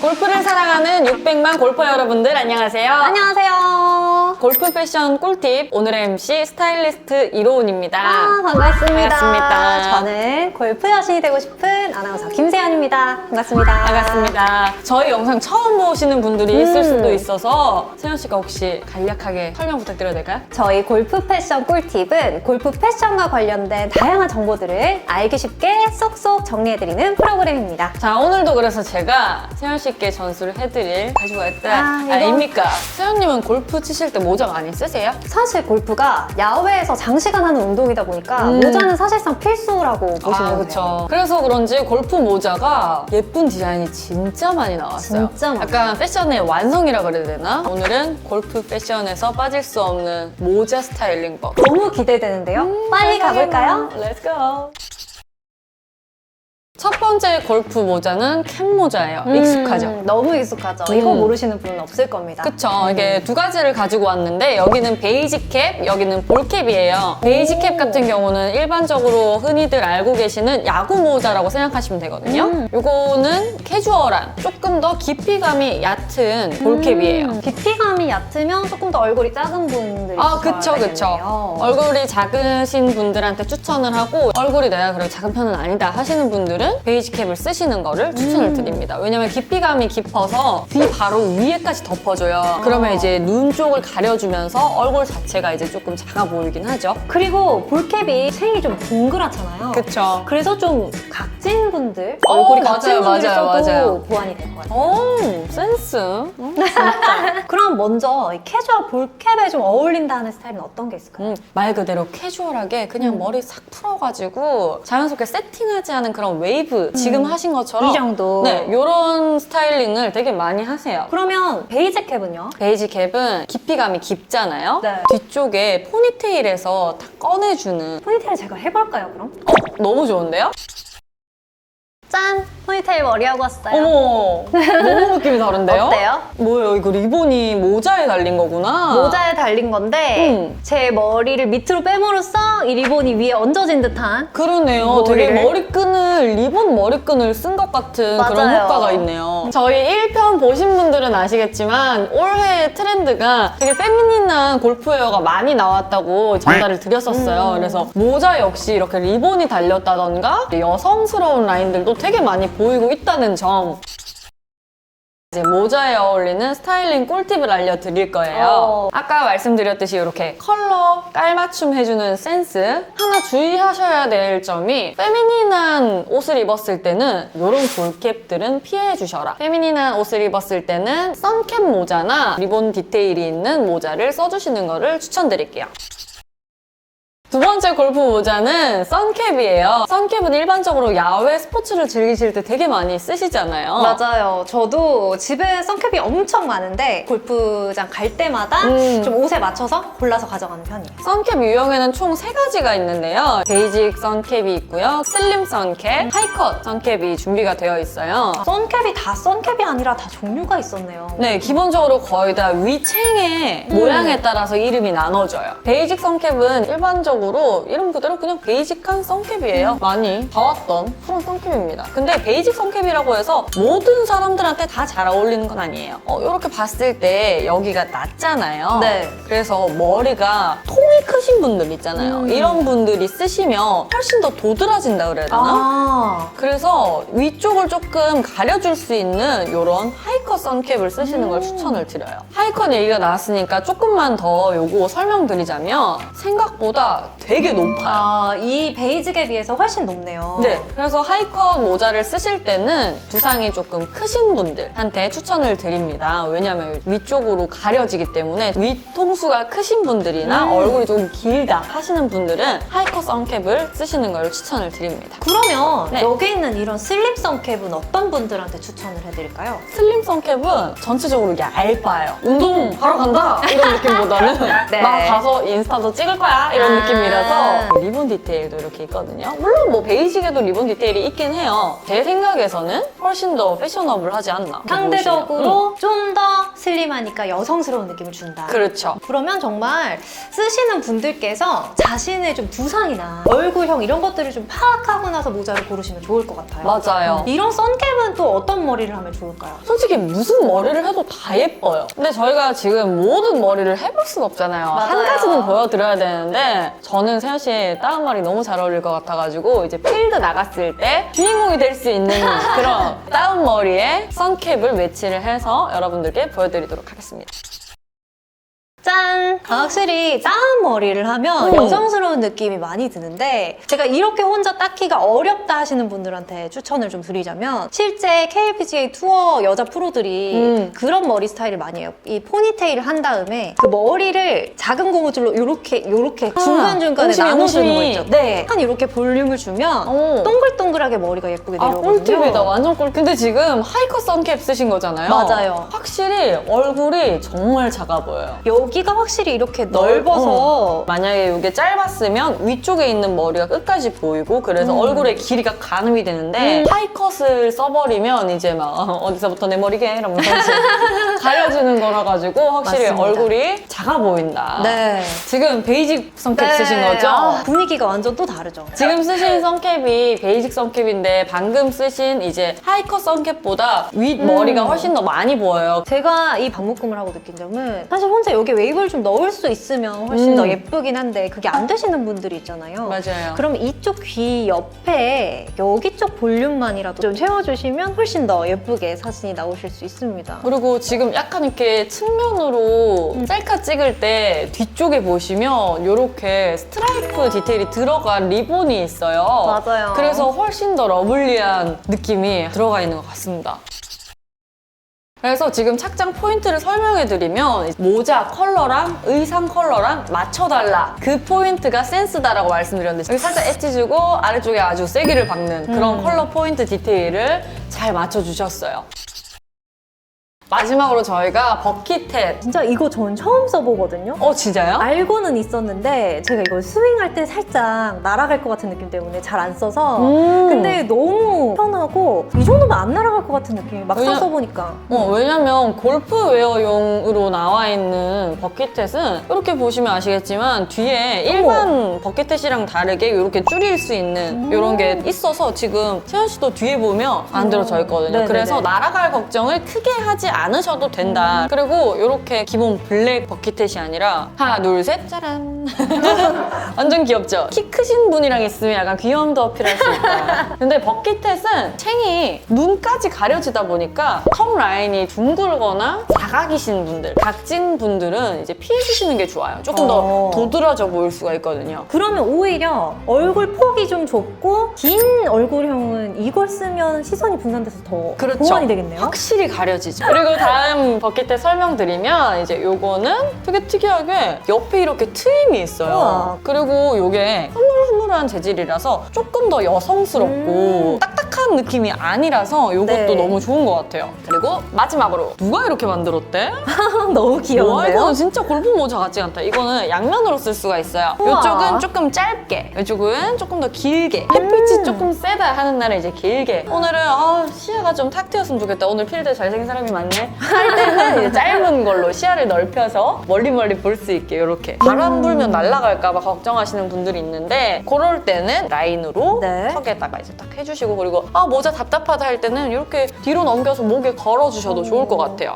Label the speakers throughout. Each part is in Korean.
Speaker 1: 골프를 사랑하는 600만 골퍼 여러분들 안녕하세요.
Speaker 2: 안녕하세요.
Speaker 1: 골프 패션 꿀팁 오늘의 MC 스타일리스트 이로운입니다.
Speaker 2: 아, 반갑습니다.
Speaker 1: 반갑습니다.
Speaker 2: 저는 골프 여신이 되고 싶은 아나운서 김세연입니다. 반갑습니다.
Speaker 1: 반갑습니다. 저희 영상 처음 보시는 분들이 있을
Speaker 2: 음.
Speaker 1: 수도 있어서 세연 씨가 혹시 간략하게 설명 부탁드려도 될까요?
Speaker 2: 저희 골프 패션 꿀팁은 골프 패션과 관련된 다양한 정보들을 알기 쉽게 쏙쏙 정리해드리는 프로그램입니다.
Speaker 1: 자 오늘도 그래서 제가 세연 씨께 전수를 해드릴 가지고 왔다
Speaker 2: 아, 이거?
Speaker 1: 아닙니까? 세연님은 골프 치실 때 모자 많이 쓰세요?
Speaker 2: 사실 골프가 야외에서 장시간 하는 운동이다 보니까
Speaker 1: 음.
Speaker 2: 모자는 사실상 필수라고 보시면
Speaker 1: 아,
Speaker 2: 돼요.
Speaker 1: 그렇죠. 그래서 그런지 골프 모자가 예쁜 디자인이 진짜 많이 나왔어요.
Speaker 2: 진짜 많아요.
Speaker 1: 약간 패션의 완성이라 그래야 되나? 오늘은 골프 패션에서 빠질 수 없는 모자 스타일링법.
Speaker 2: 너무 기대되는데요. 빨리 가볼까요?
Speaker 1: Let's go. 첫 번째 골프 모자는 캡 모자예요. 익숙하죠?
Speaker 2: 음, 너무 익숙하죠. 이거
Speaker 1: 음.
Speaker 2: 모르시는 분은 없을 겁니다.
Speaker 1: 그쵸. 이게 두 가지를 가지고 왔는데 여기는 베이지 캡, 여기는 볼 캡이에요. 베이지 캡 같은 경우는 일반적으로 흔히들 알고 계시는 야구 모자라고 생각하시면 되거든요.
Speaker 2: 음.
Speaker 1: 요거는 캐주얼한 조금 더 깊이감이 얕은 볼 캡이에요.
Speaker 2: 음, 깊이감이 얕으면 조금 더 얼굴이 작은 분들이
Speaker 1: 아, 그쵸, 그쵸. 얼굴이 작으신 분들한테 추천을 하고, 얼굴이 내가 그래 작은 편은 아니다 하시는 분들은 베이지 캡을 쓰시는 거를 추천을 드립니다. 왜냐면 깊이감이 깊어서 귀 바로 위에까지 덮어줘요. 그러면 이제 눈 쪽을 가려주면서 얼굴 자체가 이제 조금 작아 보이긴 하죠.
Speaker 2: 그리고 볼캡이 생이 좀 동그랗잖아요.
Speaker 1: 그쵸.
Speaker 2: 그래서 좀 각 진 분들,
Speaker 1: 어,
Speaker 2: 얼굴이
Speaker 1: 맞아요,
Speaker 2: 각진 분들이
Speaker 1: 맞아요,
Speaker 2: 써도
Speaker 1: 맞아요.
Speaker 2: 보완이 될 것 같아요.
Speaker 1: 오, 센스. 음, 진짜.
Speaker 2: 그럼 먼저 이 캐주얼 볼캡에 좀 어울린다는 스타일은 어떤 게 있을까요?
Speaker 1: 음, 말 그대로 캐주얼하게 그냥 머리 싹 풀어가지고 자연스럽게 세팅하지 않은 그런 웨이브 지금 하신 것처럼
Speaker 2: 이 정도.
Speaker 1: 네, 이런 스타일링을 되게 많이 하세요.
Speaker 2: 그러면 베이지 캡은요?
Speaker 1: 베이지 캡은 깊이감이 깊잖아요.
Speaker 2: 네.
Speaker 1: 뒤쪽에 포니테일에서 다 꺼내주는
Speaker 2: 포니테일 제가 해볼까요, 그럼?
Speaker 1: 어, 너무 좋은데요?
Speaker 2: 짠! 포니테일 머리하고 왔어요.
Speaker 1: 어머, 너무 느낌이 다른데요?
Speaker 2: 어때요?
Speaker 1: 뭐예요? 이거 리본이 모자에 달린 거구나.
Speaker 2: 모자에 달린 건데
Speaker 1: 음.
Speaker 2: 제 머리를 밑으로 빼므로써 이 리본이 위에 얹어진 듯한
Speaker 1: 그러네요. 되게
Speaker 2: 머리를.
Speaker 1: 머리끈을 리본 머리끈을 쓴 것 같은 그런
Speaker 2: 맞아요.
Speaker 1: 효과가 있네요. 저희 1편 보신 분들은 아시겠지만 올해 트렌드가 되게 페미닌한 골프웨어가 많이 나왔다고 전달을 드렸었어요.
Speaker 2: 음.
Speaker 1: 그래서 모자 역시 이렇게 리본이 달렸다던가 여성스러운 라인들도 되게 많이 보이고 있다는 점. 이제 모자에 어울리는 스타일링 꿀팁을 알려드릴 거예요.
Speaker 2: 어.
Speaker 1: 아까 말씀드렸듯이 이렇게 컬러 깔맞춤 해주는 센스 하나 주의하셔야 될 점이 페미닌한 옷을 입었을 때는 이런 볼캡들은 피해 주셔라. 페미닌한 옷을 입었을 때는 선캡 모자나 리본 디테일이 있는 모자를 써주시는 거를 추천드릴게요. 두 번째 골프 모자는 선캡이에요. 선캡은 일반적으로 야외 스포츠를 즐기실 때 되게 많이 쓰시잖아요.
Speaker 2: 맞아요. 저도 집에 선캡이 엄청 많은데 골프장 갈 때마다
Speaker 1: 음.
Speaker 2: 좀 옷에 맞춰서 골라서 가져가는 편이에요.
Speaker 1: 선캡 유형에는 총 세 가지가 있는데요. 베이직 선캡이 있고요. 슬림 선캡, 하이컷 선캡이 준비가 되어 있어요.
Speaker 2: 선캡이 다 선캡이 아니라 다 종류가 있었네요.
Speaker 1: 네, 기본적으로 거의 다 위챙의
Speaker 2: 음.
Speaker 1: 모양에 따라서 이름이 나눠져요. 베이직 선캡은 일반적으로 이름 그대로 그냥 베이직한 선캡이에요.
Speaker 2: 음.
Speaker 1: 많이 봐왔던 그런 선캡입니다. 근데 베이직 선캡이라고 해서 모든 사람들한테 다 잘 어울리는 건 아니에요. 어, 이렇게 봤을 때 여기가 낮잖아요.
Speaker 2: 네.
Speaker 1: 그래서 머리가 통이 크신 분들 있잖아요.
Speaker 2: 음.
Speaker 1: 이런 분들이 쓰시면 훨씬 더 도드라진다 그래야 되나?
Speaker 2: 아,
Speaker 1: 그래서 위쪽을 조금 가려줄 수 있는 이런 하이컷 선캡을 쓰시는 걸 추천을 드려요. 하이컷 얘기가 나왔으니까 조금만 더 요거 설명드리자면 생각보다 되게 높아요.
Speaker 2: 아, 이 베이직에 비해서 훨씬 높네요.
Speaker 1: 네, 그래서 하이컷 모자를 쓰실 때는 두상이 조금 크신 분들한테 추천을 드립니다. 왜냐면 위쪽으로 가려지기 때문에 위통수가 크신 분들이나
Speaker 2: 음.
Speaker 1: 얼굴이 좀 길다 하시는 분들은 하이컷 선캡을 쓰시는 걸 추천을 드립니다.
Speaker 2: 그러면
Speaker 1: 네.
Speaker 2: 여기 있는 이런 슬립 선캡은 어떤 분들한테 추천을 해드릴까요?
Speaker 1: 슬림 선캡은 전체적으로 얇아요. 운동 하러 간다 이런 느낌보다는
Speaker 2: 네.
Speaker 1: 막 가서 인스타도 찍을 거야 이런
Speaker 2: 아.
Speaker 1: 느낌이라서 리본 디테일도 이렇게 있거든요. 물론 뭐 베이직에도 리본 디테일이 있긴 해요. 제 생각에서는 훨씬 더 패셔너블하지 않나.
Speaker 2: 상대적으로 좀 더 슬림하니까 여성스러운 느낌을 준다.
Speaker 1: 음, 그렇죠.
Speaker 2: 그러면 정말 쓰시는 분들께서 자신의 좀 두상이나 얼굴형 이런 것들을 좀 파악하고 나서 모자를 고르시면 좋을 것 같아요.
Speaker 1: 맞아요.
Speaker 2: 이런 선캡은 또 어떤 머리를 하면 좋을까요?
Speaker 1: 솔직히 무슨 머리를 해도 다 예뻐요. 근데 저희가 지금 모든 머리를 해볼 수가 없잖아요. 한
Speaker 2: 맞아요.
Speaker 1: 가지는 보여드려야 되는데 저는 세현 씨 다운 머리 너무 잘 어울릴 것 같아가지고 이제 필드 나갔을 때 주인공이 될 수 있는 그런 다운 머리에 선캡을 매치를 해서 여러분들께 보여드리도록 하겠습니다.
Speaker 2: 짠! 확실히 다운 머리를 하면
Speaker 1: 음.
Speaker 2: 여성스러운 느낌이 많이 드는데 제가 이렇게 혼자 닦기가 어렵다 하시는 분들한테 추천을 좀 드리자면 실제 KLPGA 투어 여자 프로들이
Speaker 1: 음.
Speaker 2: 그런 머리 스타일을 많이 해요. 이 포니테일을 한 다음에 그 머리를 작은 고무줄로 이렇게 이렇게
Speaker 1: 아,
Speaker 2: 중간중간에
Speaker 1: 옹심이,
Speaker 2: 나눠주는 거
Speaker 1: 옹심이.
Speaker 2: 있죠. 네. 한 이렇게 볼륨을 주면
Speaker 1: 오.
Speaker 2: 동글동글하게 머리가 예쁘게
Speaker 1: 아
Speaker 2: 내려오거든요.
Speaker 1: 꿀팁이다 완전 꿀 근데 지금 하이커 선캡 쓰신 거잖아요
Speaker 2: 맞아요.
Speaker 1: 확실히 얼굴이 정말 작아 보여요
Speaker 2: 여기 가 확실히 이렇게
Speaker 1: 넓-
Speaker 2: 넓어서
Speaker 1: 만약에 이게 짧았으면 위쪽에 있는 머리가 끝까지 보이고 그래서
Speaker 2: 음.
Speaker 1: 얼굴의 길이가 가늠이 되는데 하이컷을 써버리면 이제 막 어디서부터 내 머리게 이러면서 이제 가려주는 거라 가지고 확실히
Speaker 2: 맞습니다.
Speaker 1: 얼굴이 작아 보인다.
Speaker 2: 네.
Speaker 1: 지금 베이직 선캡
Speaker 2: 네.
Speaker 1: 쓰신 거죠?
Speaker 2: 아, 분위기가 완전 또 다르죠.
Speaker 1: 지금 쓰신 선캡이 베이직 선캡인데 방금 쓰신 이제 하이컷 선캡보다 윗
Speaker 2: 음.
Speaker 1: 머리가 훨씬 더 많이 보여요.
Speaker 2: 제가 이 반묶음을 하고 느낀 점은 사실 혼자 여기 웨이 브를 좀 넣을 수 있으면 훨씬
Speaker 1: 음.
Speaker 2: 더 예쁘긴 한데 그게 안 되시는 분들이 있잖아요.
Speaker 1: 맞아요.
Speaker 2: 그러면 이쪽 귀 옆에 여기 쪽 볼륨만이라도 좀 채워주시면 훨씬 더 예쁘게 사진이 나오실 수 있습니다.
Speaker 1: 그리고 지금 약간 이렇게 측면으로 셀카 찍을 때 뒤쪽에 보시면 이렇게 스트라이프 디테일이 들어간 리본이 있어요.
Speaker 2: 맞아요.
Speaker 1: 그래서 훨씬 더 러블리한 느낌이 들어가 있는 것 같습니다. 그래서 지금 착장 포인트를 설명해 드리면 모자 컬러랑 의상 컬러랑 맞춰달라 그 포인트가 센스다라고 말씀드렸는데 여기 살짝 엣지 주고 아래쪽에 아주 세기를 박는 그런
Speaker 2: 음.
Speaker 1: 컬러 포인트 디테일을 잘 맞춰주셨어요 마지막으로 저희가 버킷햇
Speaker 2: 진짜 이거 전 처음 써보거든요.
Speaker 1: 어 진짜요?
Speaker 2: 알고는 있었는데 제가 이걸 스윙할 때 살짝 날아갈 것 같은 느낌 때문에 잘 안 써서
Speaker 1: 음.
Speaker 2: 근데 너무 편하고 이 정도면 안 날아갈 것 같은 느낌이 막상
Speaker 1: 왜냐-
Speaker 2: 써보니까
Speaker 1: 어, 왜냐면 골프웨어용으로 나와 있는 버킷햇은 이렇게 보시면 아시겠지만 뒤에 일반 버킷햇이랑 다르게 이렇게 줄일 수 있는
Speaker 2: 음.
Speaker 1: 이런 게 있어서 지금 세현 씨도 뒤에 보면 안 들어져 있거든요.
Speaker 2: 네네네.
Speaker 1: 그래서 날아갈 걱정을 크게 하지 않으셔도 된다.
Speaker 2: 음.
Speaker 1: 그리고 이렇게 기본 블랙 버킷햇이 아니라 하나, 둘, 셋, 짜란. 완전 귀엽죠? 키 크신 분이랑 있으면 약간 귀여움도 어필할 수 있다. 근데 버킷햇은 챙이 눈까지 가려지다 보니까 턱 라인이 둥글거나 작아기신 분들, 각진 분들은 이제 피해주시는 게 좋아요. 조금
Speaker 2: 어.
Speaker 1: 더 도드라져 보일 수가 있거든요.
Speaker 2: 그러면 오히려 얼굴 폭이 좀 좁고 긴 얼굴형은 이걸 쓰면 시선이 분산돼서 더
Speaker 1: 그렇죠.
Speaker 2: 보완이 되겠네요.
Speaker 1: 확실히 가려지죠. 그리고 다음 버킷햇 설명드리면 이제 요거는 되게 특이하게 옆에 이렇게 트임이 있어요.
Speaker 2: 우와.
Speaker 1: 그리고 요게 흐물흐물한 재질이라서 조금 더 여성스럽고
Speaker 2: 음.
Speaker 1: 딱딱한 느낌이 아니라서 요것도
Speaker 2: 네.
Speaker 1: 너무 좋은 것 같아요. 그리고 마지막으로 누가 이렇게 만들었대?
Speaker 2: 너무
Speaker 1: 와
Speaker 2: 귀여운데요?
Speaker 1: 이거는 진짜 골프 모자 같지 않다. 이거는 양면으로 쓸 수가 있어요.
Speaker 2: 우와.
Speaker 1: 이쪽은 조금 짧게, 이쪽은 조금 더 길게. 햇빛이 조금 세다 하는 날은 이제 길게. 오늘은 아, 시야가 좀 탁 트였으면 좋겠다. 오늘 필드 잘생긴 사람이 많네. 할 때는 이제 짧은 걸로 시야를 넓혀서 멀리 멀리 볼 수 있게 이렇게. 바람 불면 날아갈까봐 걱정하시는 분들이 있는데 그럴 때는 라인으로
Speaker 2: 네.
Speaker 1: 턱에다가 이제 딱 해주시고 그리고 아 모자 답답하다 할 때는 이렇게 뒤로 넘겨서 목에 걸어주셔도 좋을 것 같아요.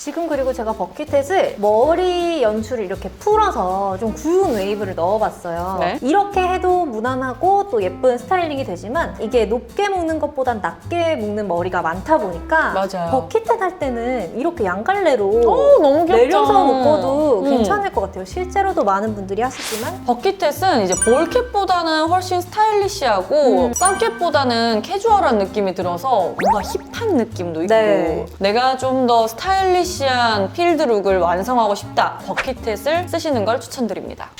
Speaker 2: 지금 그리고 제가 버킷햇을 머리 연출을 이렇게 풀어서 좀 구운 웨이브를 넣어봤어요.
Speaker 1: 네.
Speaker 2: 이렇게 해도 무난하고 또 예쁜 스타일링이 되지만 이게 높게 묶는 것보단 낮게 묶는 머리가 많다 보니까
Speaker 1: 맞아요.
Speaker 2: 버킷햇 할 때는 이렇게 양갈래로
Speaker 1: 오 너무 귀엽죠.
Speaker 2: 내려서 묶어도
Speaker 1: 음.
Speaker 2: 괜찮을 것 같아요. 실제로도 많은 분들이 하시지만
Speaker 1: 버킷햇은 이제 볼캡보다는 훨씬 스타일리시하고
Speaker 2: 음.
Speaker 1: 썬캡보다는 캐주얼한 느낌이 들어서 뭔가 힙한 느낌도 있고
Speaker 2: 네.
Speaker 1: 내가 좀 더 스타일리시 한 필드 룩을 완성하고 싶다 버킷햇을 쓰시는 걸 추천드립니다.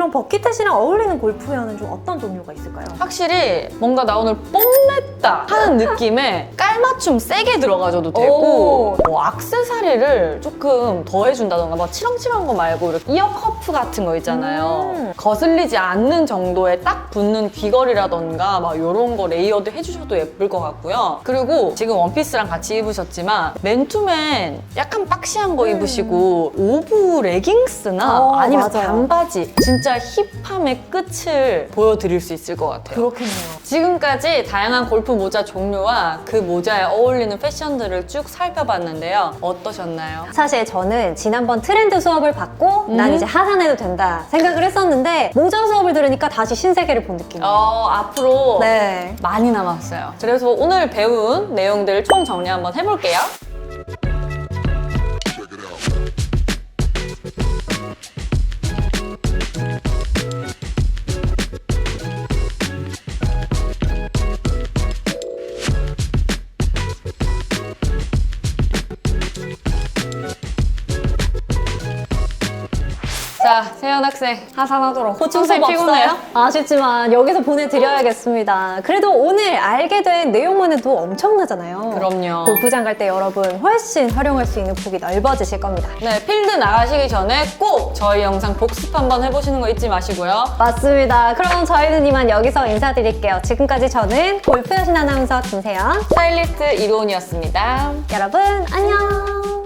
Speaker 2: 그럼 버킷햇이랑 어울리는 골프웨어는 좀 어떤 종류가 있을까요?
Speaker 1: 확실히 뭔가 나 오늘 뽐냈다 하는 느낌에 깔맞춤 세게 들어가줘도 되고
Speaker 2: 오.
Speaker 1: 뭐 악세사리를 조금 더 해준다던가 막 치렁치렁한 거 말고 이렇게 이어 커프 같은 거 있잖아요
Speaker 2: 음.
Speaker 1: 거슬리지 않는 정도에 딱 붙는 귀걸이라던가 막 이런 거 레이어드 해주셔도 예쁠 것 같고요 그리고 지금 원피스랑 같이 입으셨지만 맨투맨 약간 박시한 거
Speaker 2: 음.
Speaker 1: 입으시고 오브 레깅스나
Speaker 2: 어,
Speaker 1: 아니면
Speaker 2: 맞아요.
Speaker 1: 반바지 진짜 진짜 힙함의 끝을 보여드릴 수 있을 것 같아요.
Speaker 2: 그렇겠네요.
Speaker 1: 지금까지 다양한 골프 모자 종류와 그 모자에 어울리는 패션들을 쭉 살펴봤는데요. 어떠셨나요?
Speaker 2: 사실 저는 지난번 트렌드 수업을 받고 난
Speaker 1: 음.
Speaker 2: 이제 하산해도 된다 생각을 했었는데 모자 수업을 들으니까 다시 신세계를 본 느낌이에요.
Speaker 1: 어, 앞으로
Speaker 2: 네.
Speaker 1: 많이 남았어요. 그래서 오늘 배운 내용들을 총 정리 한번 해볼게요. 자, 세연 학생 하산하도록. 피곤해요?
Speaker 2: 없어요? 아쉽지만 여기서 보내드려야겠습니다. 그래도 오늘 알게 된 내용만 해도 엄청나잖아요.
Speaker 1: 그럼요.
Speaker 2: 골프장 갈 때 여러분 훨씬 활용할 수 있는 폭이 넓어지실 겁니다.
Speaker 1: 네, 필드 나가시기 전에 꼭 저희 영상 복습 한번 해보시는 거 잊지 마시고요.
Speaker 2: 맞습니다. 그럼 저희는 이만 여기서 인사드릴게요. 지금까지 저는 골프 여신 아나운서 김세연.
Speaker 1: 스타일리스트 이도훈이었습니다.
Speaker 2: 여러분 안녕.